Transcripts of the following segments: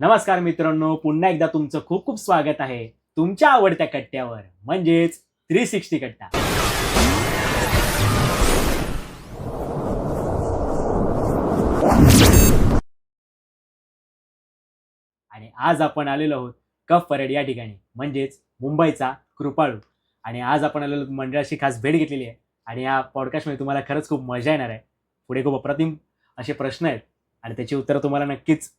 नमस्कार मित्रांनो पुन्हा एकदा तुमचं खूप खूप स्वागत आहे तुमच्या आवडत्या कट्ट्यावर म्हणजेच थ्री सिक्स्टी कट्टा. आणि आज आपण आलेलो आहोत कफ परेड या ठिकाणी म्हणजेच मुंबईचा कृपाळू. आणि आज आपण आलेलो मंडळाशी खास भेट घेतलेली आहे. आणि या पॉडकास्टमध्ये तुम्हाला खरंच खूप मजा येणार आहे. पुढे खूप अप्रतिम असे प्रश्न आहेत. आणि त्याची उत्तरं तुम्हाला नक्कीच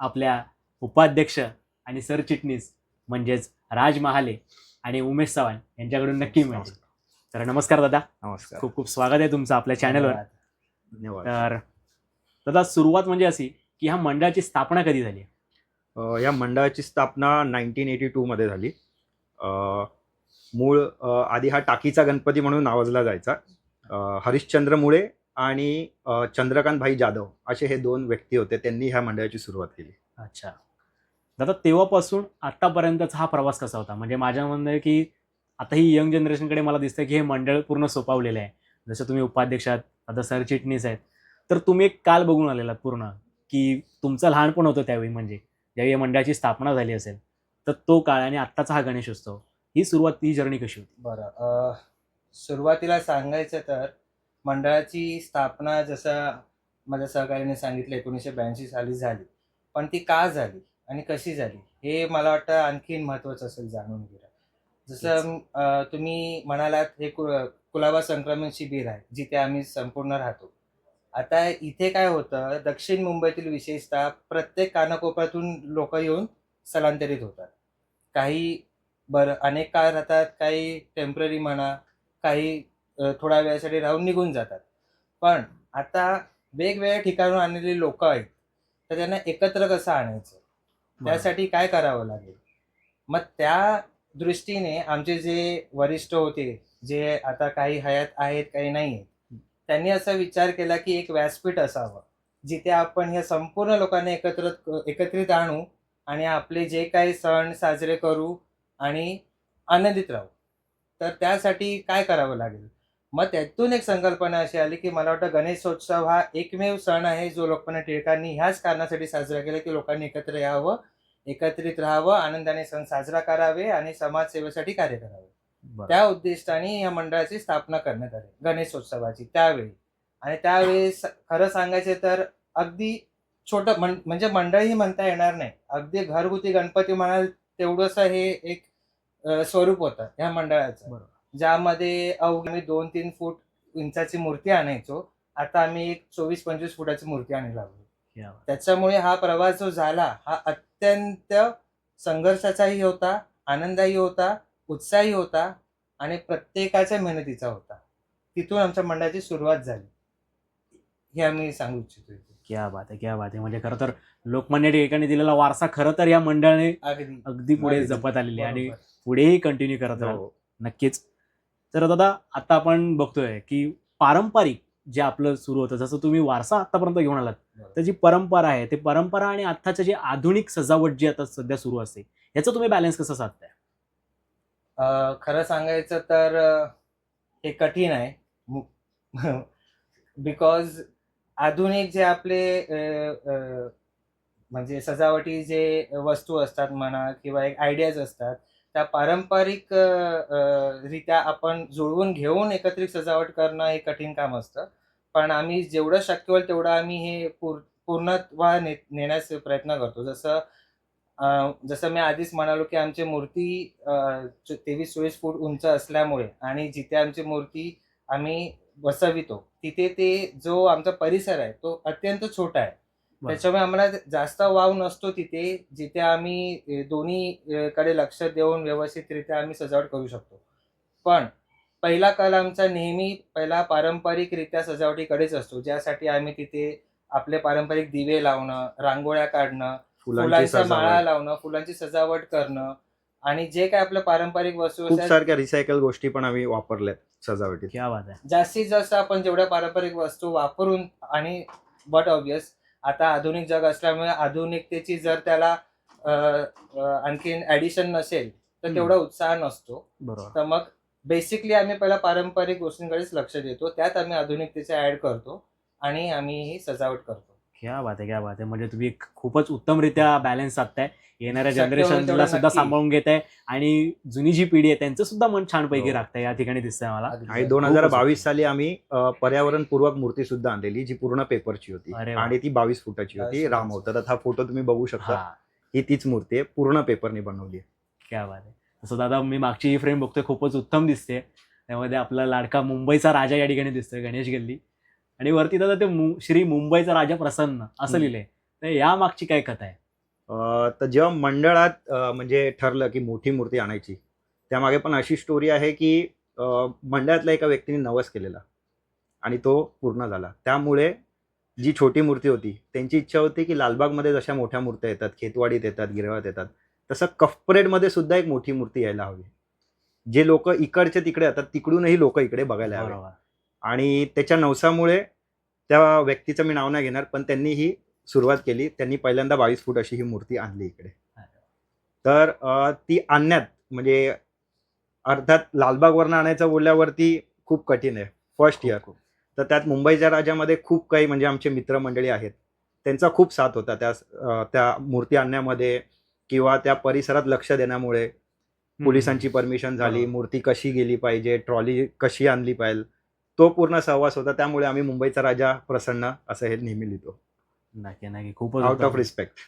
आपल्या उपाध्यक्ष आणि सरचिटणीस म्हणजेच राज महाले आणि उमेश चव्हाण यांच्याकडून नक्की मिळतील तर नमस्कार दादा. नमस्कार. खूप खूप स्वागत आहे तुमचं आपल्या चॅनलवर धन्यवाद. तर दादा सुरुवात म्हणजे अशी की ह्या मंडळाची स्थापना कधी झाली? अ, या मंडळाची स्थापना नाईन्टीन एटी टूमध्ये झाली. अ, मूळ अ, आधी हा टाकीचा गणपती म्हणून नावाजला जायचा. अ, हरिश्चंद्र मुळे आणि अ, चंद्रकांत भाई जाधव असे हे दोन व्यक्ती होते. त्यांनी ह्या मंडळाची सुरुवात केली. अच्छा. दादा तेव्हापासून आतापर्यंतचा हा प्रवास कसा होता? म्हणजे माझ्या म्हणणं आहे की आता ही यंग जनरेशनकडे मला दिसतं की हे मंडळ पूर्ण सोपावलेलं आहे. जसं तुम्ही उपाध्यक्ष आहात आता सरचिटणीस आहेत. तर तुम्ही एक काल बघून आलेला पूर्ण की तुमचं लहानपण होतं त्यावेळी म्हणजे ज्यावेळी या मंडळाची स्थापना झाली असेल तर तो काळ आणि आत्ताचा हा गणेशोत्सव ही सुरुवात ही जर्नी कशी होती? बरं सुरुवातीला सांगायचं तर मंडळाची स्थापना जसं माझ्या सहकार्याने सांगितलं एकोणीसशे ब्याऐंशी साली झाली. पण ती का झाली? आणि कशी झाली? हे मला वाटतं आणखीन महत्त्वाचं असेल जाणून घेणं. जसं तुम्ही म्हणालात हे कु कुलाबा संक्रमण शिबिर आहे जिथे आम्ही संपूर्ण राहतो. आता इथे काय होतं दक्षिण मुंबईतील विशेषतः प्रत्येक कानाकोपऱ्यातून लोक येऊन स्थलांतरित होतात. काही बरं अनेक काळ राहतात काही टेंपररी म्हणा काही थोड्या वेळासाठी राहून निघून जातात. पण आता वेगवेगळ्या ठिकाणून आणलेली लोक आहेत तर त्यांना एकत्र कसं आणायचं? त्यासाठी काय करावं लागेल? मग त्या दृष्टीने आमचे जे वरिष्ठ होते जे आता काही हयात आहेत काही नाही आहेत त्यांनी असा विचार केला की एक व्यासपीठ असावं जिथे आपण ह्या संपूर्ण लोकांना एकत्र एकत्रित आणू आणि आपले जे काही सण साजरे करू आणि आनंदित राहू. तर त्यासाठी काय करावं लागेल? मग त्यातून एक संकल्पना अशी आली की मला वाटतं गणेशोत्सव हा एकमेव सण आहे जो लोकमान्य टिळकांनी ह्याच कारणासाठी साजरा केला की लोकांनी एकत्र यावं एकत्रित राहावं आनंदाने सण साजरा करावे आणि समाजसेवेसाठी कार्य करावे. त्या उद्दिष्टाने या मंडळाची स्थापना करण्यात आली गणेशोत्सवाची त्यावेळी आणि त्यावेळी स- खरं सांगायचे तर अगदी छोटं म्हण म्हणजे मंडळही म्हणता येणार नाही अगदी घरगुती गणपती म्हणाल तेवढंसं हे एक स्वरूप होतं ह्या मंडळाचं बरोबर. ज्यामध्ये अवघी आम्ही दोन तीन फूट इंचाची मूर्ती आणायचो आता आम्ही एक चोवीस पंचवीस फुटाची मूर्ती आणायला लागलो. त्याच्यामुळे हा प्रवास जो झाला हा अत्यंत संघर्षाचाही होता आनंदाही होता उत्साही होता आणि प्रत्येकाच्या मेहनतीचा होता तिथून आमच्या मंडळाची सुरुवात झाली हे आम्ही सांगू इच्छितो. क्या बात आहे क्या बात आहे म्हणजे खरं तर लोकमान्य टिळकांनी दिलेला वारसा खरं तर या मंडळाने अगदी पुढे. जपत आलेली आणि. पुढेही कंटिन्यू करत राहू हो. नक्कीच तर दादा आता आपण बघतोय की पारंपरिक जे आपलं सुरू होतं जसं तुम्ही वारसा आतापर्यंत घेऊन आलात. तर जी परंपरा आहे ते परंपरा आणि आत्ताचं जे आधुनिक सजावट जी आता सध्या सुरू असते याचं तुम्ही बॅलन्स कसं साधताय खरं सांगायचं तर हे कठीण आहे बिकॉज आधुनिक जे आपले म्हणजे सजावटी जे वस्तू असतात म्हणा किंवा एक आयडियाज असतात त्या पारंपरिक रित्या आपण जुळवून घेऊन एकत्रित सजावट करणं हे कठीण काम असतं. पण आम्ही जेवढं शक्य होईल तेवढं आम्ही हे पूर पूर्णत्वा ने नेण्याचा प्रयत्न करतो. जसं जसं मी आधीच म्हणालो की आमची मूर्ती तेवीस चोवीस फूट उंच असल्यामुळे आणि जिथे आमची मूर्ती आम्ही बसवितो तिथे ते जो आमचा परिसर आहे तो अत्यंत छोटा आहे. त्याच्यामुळे आम्हाला जास्त वाव नसतो तिथे जिथे आम्ही दोन्ही कडे लक्ष देऊन व्यवस्थितरित्या आम्ही सजावट करू शकतो. पण पहिला कल आमचा नेहमी पहिला पारंपरिकरित्या सजावटीकडेच असतो ज्यासाठी आम्ही तिथे आपले पारंपरिक दिवे लावणं रांगोळ्या काढणं फुलांची फुलांच्या माळा सजावट लावणं फुलांची सजावट करणं आणि जे काय आपलं पारंपरिक वस्तू सारख्या रिसायकल गोष्टी पण आम्ही वापरल्यात सजावटीत. क्या बात आहे. जास्तीत जास्त आपण जेवढ्या पारंपरिक वस्तू वापरून आणि बट ऑब्विस आता आधुनिक जग असल्यामुळे आधुनिकतेची जर त्याला आणखीन ऍडिशन नसेल तर. तेवढा उत्साह नसतो. तर मग बेसिकली आम्ही पहिला पारंपरिक गोष्टींकडेच लक्ष देतो. त्यात आम्ही आधुनिकतेचा ऍड करतो आणि आम्ही ही सजावट करतो. क्या बात आहे क्या बात आहे म्हणजे तुम्ही खूपच उत्तमरित्या बॅलन्स साधताय. येणाऱ्या शक्य होईल जनरेशनला तेवढं सुद्धा नक्की. सांभाळून घेत आहे आणि जुनी जी पिढी आहे त्यांचं सुद्धा मन छानपैकी हो. राखतंय या ठिकाणी दिसतंय मला. आणि दोन हजार खूपच बावीस. साली आम्ही अ, पर्यावरणपूर्वक मूर्ती सुद्धा आणलेली जी पूर्ण पेपरची होती. अरे वा. आणि ती बावीस फुटाची होती. 22 राम. होता हा फोटो तुम्ही बघू शकता. हा. ही तीच मूर्ती आहे. पूर्ण पेपरने बनवली क्या बात आहे तसं दादा मी मागची ही फ्रेम बघतोय खूपच उत्तम दिसते. त्यामध्ये आपला लाडका मुंबईचा राजा या ठिकाणी दिसतोय गणेश गल्ली. आणि वरती दादा ते मु- श्री मुंबईचा राजा प्रसन्न असं. लिहिलंय. तर या मागची काय कथा आहे? अ, तर जेव्हा मंडळात अ, म्हणजे ठरलं की मोठी मूर्ती आणायची त्यामागे पण अशी स्टोरी आहे की अ, मंडळातल्या एका व्यक्तीने नवस केलेला आणि तो पूर्ण झाला. त्यामुळे जी छोटी मूर्ती होती त्यांची इच्छा होती की लालबागमध्ये जशा मोठ्या मूर्त्या येतात खेतवाडीत येतात गिरवात येतात तसं कफपरेडमध्ये सुद्धा एक मोठी मूर्ती यायला हवी. जे लोक इकडचे तिकडे येतात तिकडूनही लोक इकडे बघायला हवे बरोबर. आणि त्याच्या नवसामुळे त्या व्यक्तीचं मी नाव नाही घेणार पण त्यांनी ही सुरुवात केली. त्यांनी पहिल्यांदा बावीस फूट अशी ही मूर्ती आणली इकडे. तर ती आणण्यात म्हणजे अर्थात लालबागवरनं आणायचं बोलल्यावरती खूप कठीण आहे. First year. खूप- तर त्यात मुंबईच्या राज्यामध्ये खूप काही म्हणजे आमचे मित्रमंडळी आहेत. त्यांचा खूप साथ होता त्या त्या मूर्ती आणण्यामध्ये किंवा त्या परिसरात लक्ष देण्यामुळे. पोलिसांची परमिशन झाली. मूर्ती कशी गेली पाहिजे? ट्रॉली कशी आणली पाहिजे? तो पूर्ण सहवास होता त्यामुळे आम्ही मुंबईचा राजा प्रसन्न असं हे नेहमी लिहितो नक्की नक्की खूपच आउट. ऑफ रिस्पेक्ट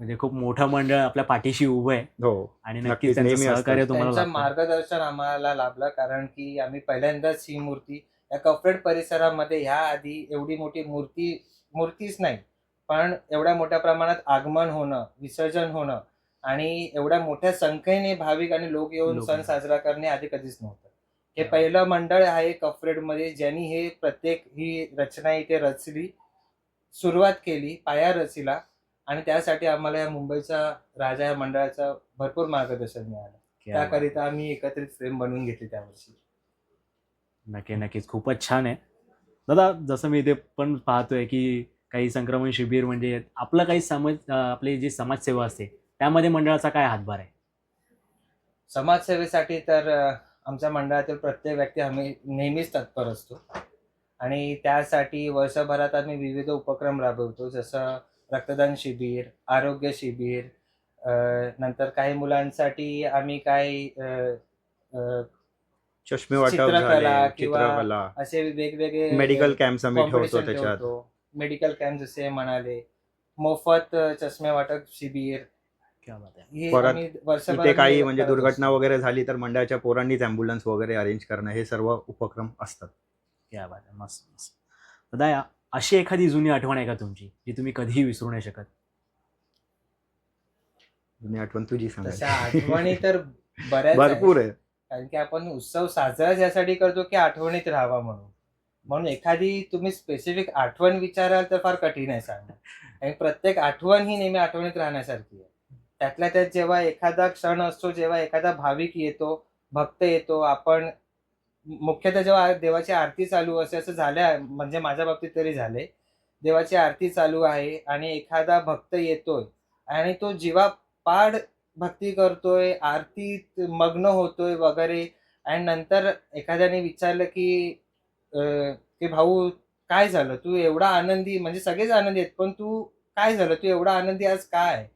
म्हणजे खूप मोठं मंडळ आपल्या पाठीशी उभं आहे हो आणि नक्कीच, नक्कीच त्यांचं नेहमी असतं. सहकार्य तुम्हाला लाभतं. मार्गदर्शन आम्हाला लाभलं कारण की आम्ही पहिल्यांदाच ही मूर्ती या कपरेड परिसरामध्ये ह्या आधी एवढी मोठी मूर्ती मूर्तीच नाही पण एवढ्या मोठ्या प्रमाणात आगमन होणं विसर्जन होणं आणि एवढ्या मोठ्या संख्येने भाविक आणि लोक येऊन लोक सण. साजरा करणे आधी कधीच नव्हतं हे. पहिलं मंडळ आहे कपरेडमध्ये ज्यांनी हे प्रत्येक ही रचना इथे रचली सुरुवात केली पाया रचिला आणि त्यासाठी आम्हाला या मुंबईचा राजा या मंडळाचं भरपूर मार्गदर्शन मिळालं. त्याकरिता आम्ही एकत्रित फ्रेम बनवून घेतली त्यावर्षी. नक्की नक्कीच. खूपच छान आहे. दादा जसं मी इथे पण पाहतोय की काही संक्रमण शिबिर म्हणजे आपलं काही समज आपली जी समाजसेवा असते त्यामध्ये मंडळाचा काय हातभार आहे? समाजसेवेसाठी तर आमच्या मंडळातील प्रत्येक व्यक्ती आम्ही नेहमीच तत्पर असतो. आणि त्यासाठी वर्षभरात आम्ही विविध उपक्रम राबवतो जसं रक्तदान शिबिर आरोग्य शिबिर नंतर काही मुलांसाठी आम्ही काही चष्मे चित्रकला किंवा असे वेगवेगळे मेडिकल कॅम्प आम्ही ठेवतो त्याच्यात. मेडिकल कॅम्प जसे म्हणाले मोफत चष्मे वाटप शिबिर क्या बात आहे हे परत आम्ही वर्षभर इथे काही म्हणजे करत दुर्घटना. वगैरे झाली तर मंडळाच्या पोरांनीच अँब्युलन्स वगैरे अरेंज करणं हे सर्व उपक्रम असतात. क्या बात आहे मस्त. मस्त दादा या- अशी एखादी जुनी आठवण आहे का तुमची जी तुम्ही कधीही विसरू नाही शकत? जुनी आठवण तुझी तशा आठवणी तर बऱ्याच भरपूर आहेत. आहे कारण की आपण उत्सव साजरा यासाठी करतो की आठवणीत राहावा म्हणून. म्हणून एखादी तुम्ही स्पेसिफिक आठवण विचाराल तर फार कठीण आहे सांगणं आणि प्रत्येक आठवण ही नेहमी आठवणीत राहण्यासारखी आहे. त्यातल्या त्यात जेव्हा एखादा क्षण असतो जेव्हा एखादा भाविक येतो भक्त येतो आपण मुख्यतः जेव्हा देवाची आरती चालू असते असं झालं म्हणजे माझ्या बाबतीत तरी झाले. देवाची आरती चालू आहे आणि एखादा भक्त येतोय आणि तो जीवा पाड भक्ती करतोय आरतीत मग्न होतोय वगैरे आणि नंतर एखाद्याने विचारलं की की भाऊ काय झालं? तू एवढा आनंदी म्हणजे सगळेच आनंदी आहेत पण तू काय झालं? तू एवढा आनंदी आज काय?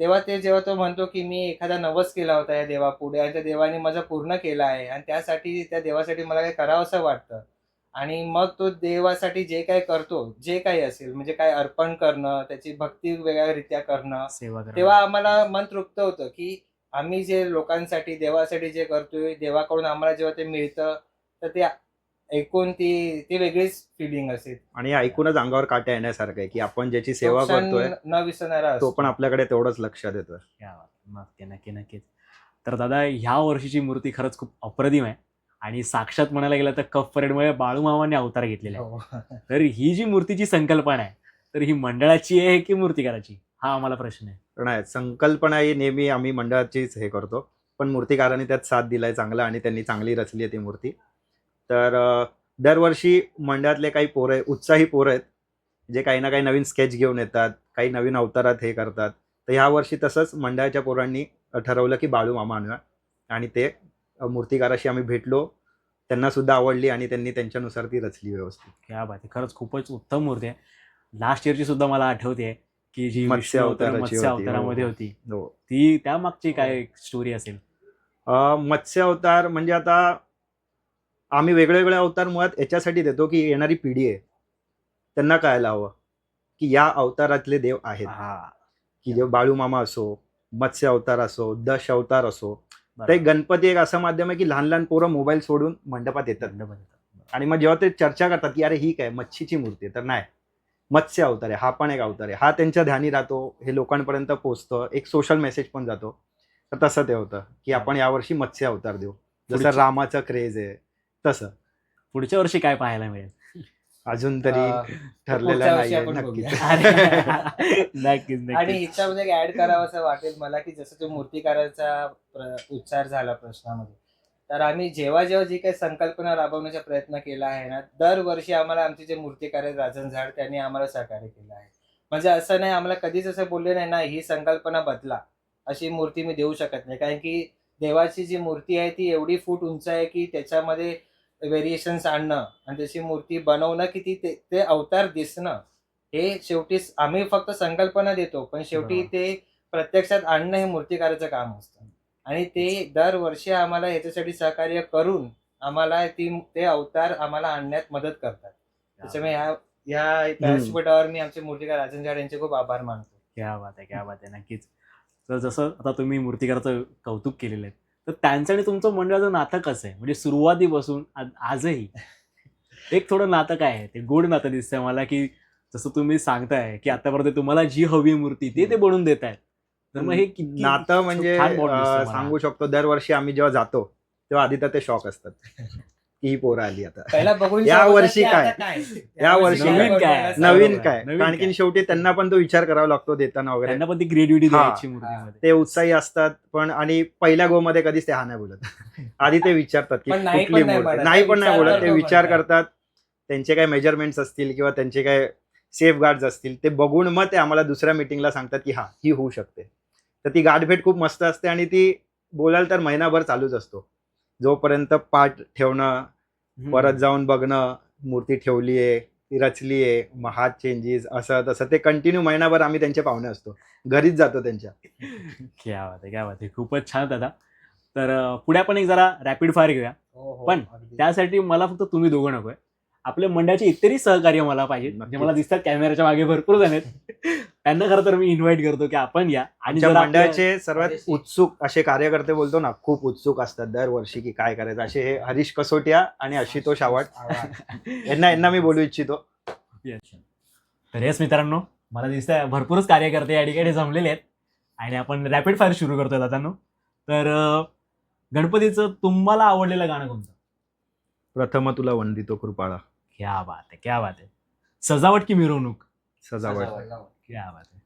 तेव्हा ते जेव्हा तो म्हणतो की मी एखादा नवस केला होता या देवापुढे आणि त्या देवाने माझा पूर्ण केला आहे आणि त्यासाठी त्या देवासाठी मला काही करावंसं वाटतं. आणि मग तो देवासाठी जे काय करतो जे काही असेल म्हणजे काय अर्पण करणं त्याची भक्ती वेगळ्या रित्या करणं. तेव्हा आम्हाला मन तृप्त होतं की आम्ही जे लोकांसाठी देवासाठी जे करतोय देवाकडून आम्हाला जेव्हा ते मिळतं तर ते ऐकून ती ती वेगळीच फिलिंग असेल. आणि ऐकूनच अंगावर काट्या येण्यासारखं आहे की आपण ज्याची सेवा तो क्षण करतोय न विसरणारा तो असतो. पण आपल्याकडे तेवढंच लक्ष देतोय. क्या बात आहे. नक्की नक्की नक्कीच. तर दादा ह्या वर्षीची मूर्ती खरंच खूप अप्रतिम आहे. आणि साक्षात म्हणायला गेलं तर कप परेडमुळे बाळूमामाने अवतार घेतलेला आहे. हो. तर ही जी मूर्तीची संकल्पना आहे तर ही मंडळाची आहे की मूर्तिकाराची? हा आम्हाला प्रश्न आहे. नाही संकल्पना ही नेहमी आम्ही मंडळाचीच हे करतो. पण मूर्तिकारांनी त्यात साथ दिलाय चांगला आणि त्यांनी चांगली रचली आहे ती मूर्ती. तर दरवर्षी मंडळातले काही पोरं आहे उत्साही पोरं आहेत जे काही ना काही नवीन स्केच घेऊन येतात काही नवीन अवतारात हे करतात. तर ह्या वर्षी तसंच मंडळाच्या पोरांनी ठरवलं की बाळू मामा आणूया. आणि ते मूर्तिकाराशी आम्ही भेटलो. त्यांना सुद्धा आवडली आणि त्यांनी त्यांच्यानुसार ती रचली व्यवस्थित. क्या बात आहे. खरंच खूपच उत्तम मूर्ती आहे. लास्ट इयरची सुद्धा मला आठवते की जी मत्स्य अवतारामध्ये हो. होती. हो. ती त्या मागची काय स्टोरी असेल? अ, मत्स्य अवतार म्हणजे आता आम्ही वेगळे अवतार मुळात याच्यासाठी देतो की येणारी पिढी आहे. त्यांना कळायला हवं की या अवतारातले देव आहेत. हा. की जे बाळूमामा असो मत्स्य अवतार असो दश अवतार असो तर गणपती एक असं माध्यम आहे की लहान लहान पोरं मोबाईल सोडून मंडपात येतात. आणि मग जेव्हा ते चर्चा करतात की अरे ही काय मच्छीची मूर्ती आहे तर नाही. मत्स्य अवतार आहे हा पण एक अवतार आहे. हा त्यांच्या ध्यानी राहतो हे लोकांपर्यंत पोहोचतं. एक सोशल मेसेज पण जातो. तर तसं ते होतं की आपण यावर्षी मत्स्य अवतार देऊ. जसं रामाचं क्रेज आहे. तसं. पुढच्या वर्षी काय पाहायला मिळेल? अजून तरी अं, ठरलेलं पुढच्या वर्षी नाही आपण नक्कीच. अरे, नक्कीच आणि नक्कीच. ह्याच्यामध्ये एक ऍड करावं असं वाटेल मला की जसं तो मूर्तिकाराचा प्र- उच्चार झाला प्रश्नामध्ये. तर आम्ही जेव्हा जेव्हा जी काही संकल्पना राबवण्याचा प्रयत्न केला आहे ना दरवर्षी आम्हाला आमचे जे मूर्तिकार आहेत राजन झाड त्यांनी आम्हाला सहकार्य केलं आहे. म्हणजे असं नाही आम्हाला कधीच असं बोलले नाही ना ही संकल्पना बदला. अशी मूर्ती मी देऊ शकत नाही. कारण की देवाची जी मूर्ती आहे ती एवढी फूट उंच आहे की त्याच्यामध्ये व्हेरिएशन्स आणणं आणि त्याची मूर्ती बनवणं की ती ते- अवतार दिसणं हे शेवटी आम्ही फक्त संकल्पना देतो पण शेवटी. ते प्रत्यक्षात आणणं हे मूर्तिकाराचं काम असतं. आणि ते दरवर्षी आम्हाला ह्याच्यासाठी सहकार्य करून आम्हाला ती ते अवतार आम्हाला आणण्यात मदत करतात. त्याच्यामुळे ह्या या व्यासपीठावर मी आमचे मूर्तिकार राजन झाड यांचे खूप आभार मानतो. क्या बात आहे क्या बात आहे नक्कीच. तर जसं आता तुम्ही मूर्तिकाराचं कौतुक केलेलं आहे तर त्यांचं आणि तुमचं मंडळाचं नातं कसं आहे. म्हणजे सुरुवातीपासून आज- आजही. एक थोडं नातं काय आहे. ते गोड नातं दिसतंय मला की जसं तुम्ही सांगताय की आतापर्यंत तुम्हाला जी हवी मूर्ती ते ते बनवून देत आहेत. तर मग हे नातं म्हणजे. सांगू शकतो दरवर्षी आम्ही जेव्हा जातो तेव्हा आधी तर ते शॉक असतात. ही पोरं आली आता पहिला बघून या वर्षी की आता काय? या वर्षी नवीन काय? काय? नवीन बरोबर. काय नवीन आणखीन काय? शेवटी त्यांना पण तो विचार करावा लागतो देताना वगैरे त्यांना पण ती हा. द्यायची मूर्तीमध्ये ते उत्साही असतात पण आणि पहिल्या गो मध्ये कधीच ते हा नाही बोलत आधी ते विचारतात की पण नाही कुठली नाही मूर्ती. नाही पण नाही विचार बोलत ते करतो विचार. करतात त्यांचे काय मेजरमेंट्स असतील किंवा त्यांचे काय सेफ गार्ड असतील ते बघून मग ते आम्हाला दुसऱ्या मिटिंगला सांगतात की हा ही होऊ शकते तर ती गाठभेट खूप मस्त असते आणि ती बोलाल तर महिनाभर चालूच असतो जोपर्यंत पाठ ठेवणं. परत जाऊन बघणं मूर्ती ठेवली आहे ती रचली आहे मग हात चेंजेस असं तसं ते कंटिन्यू महिनाभर आम्ही त्यांचे पाहुणे असतो. घरीच जातो त्यांच्या. क्या बात आहे क्या बात आहे. खूपच छान दादा तर पुढे आपण एक जरा रॅपिड फायर घेऊया. हो, हो, पण. त्यासाठी मला फक्त तुम्ही दोघं नकोय. आपल्या मंडळाचे इतरही सहकार्य मला पाहिजे नक्कीच. जे मला दिसतात कॅमेऱ्याच्या मागे भरपूर जण आहेत. त्यांना खरं तर मी इन्व्हाइट करतो की आपण या. आणि आमच्या जर आपल्या- मंडळाचे सर्वात. उत्सुक असे कार्यकर्ते बोलतो ना खूप उत्सुक असतात दरवर्षी की काय करायचं. असे हे हरीश कसोटिया आणि आशुतोष आवाड. यांना यांना मी बोलू इच्छितो. तर येस मित्रांनो मला दिसतंय भरपूरच कार्यकर्ते या ठिकाणी जमलेले आहेत. आणि आपण रॅपिड फायर सुरू करतोय दादांनो. तर अं, गणपतीचं तुम्हाला आवडलेलं गाणं कोणतं? प्रथम तुला वंदितो कृपाळा. क्या बात आहे क्या बात आहे सजावट की मिरवणूक. सजावट. क्या बात आहे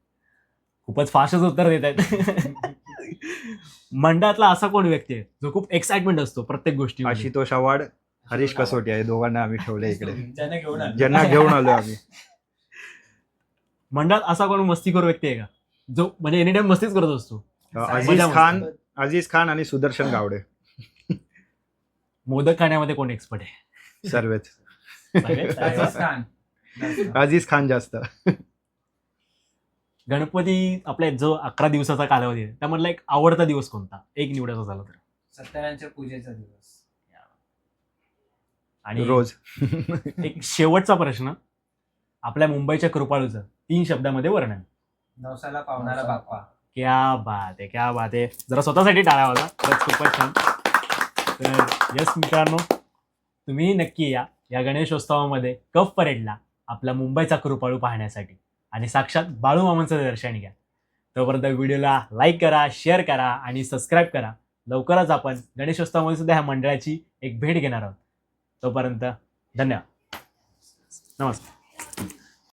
खूपच फास्टच उत्तर देत आहेत. मंडळातला असा कोण व्यक्ती आहे जो खूप एक्साइटमेंट असतो प्रत्येक गोष्टी आशुतोष आवाड हरीश कसोटिया हे दोघांना आम्ही ठेवले इकडे. ज्यांना घेऊन आलो. ज्यांना घेऊन आलो आम्ही. मंडळात असा कोण मस्तीखोर व्यक्ती आहे का जो म्हणजे एनी टाइम मस्तीच करत असतो? अजिज खान अजिज खान आणि सुदर्शन गावडे. मोदक खाण्यामध्ये कोण एक्सपर्ट आहे? सर्वच. खान. अजिज खान जास्त. गणपती आपल्या जो अकरा दिवसाचा कालावधी आहे त्यामधला एक आवडता दिवस कोणता? एक निवडायचा झाला तर. सत्यनारायणच्या पूजेचा दिवस. आणि रोज. एक शेवटचा प्रश्न. आपल्या मुंबईच्या कृपाळूचं तीन शब्दामध्ये वर्णन. नवसाला पावणारा बाप्पा. क्या बात आहे क्या बात आहे. जरा स्वतःसाठी टाळा होता खूपच छान. तर यस मित्रांनो तुम्ही नक्की या. या गणेशोत्सवामध्ये कफ परेडला आपला मुंबईचा कृपाळू पाहण्यासाठी. आणि साक्षात बाळू मामांचं दर्शन घ्या. तोपर्यंत व्हिडिओला लाईक करा शेअर करा आणि सबस्क्राईब करा. लवकरच आपण गणेशोत्सवामध्ये सुद्धा ह्या मंडळाची एक भेट घेणार आहोत. तोपर्यंत धन्यवाद. नमस्कार.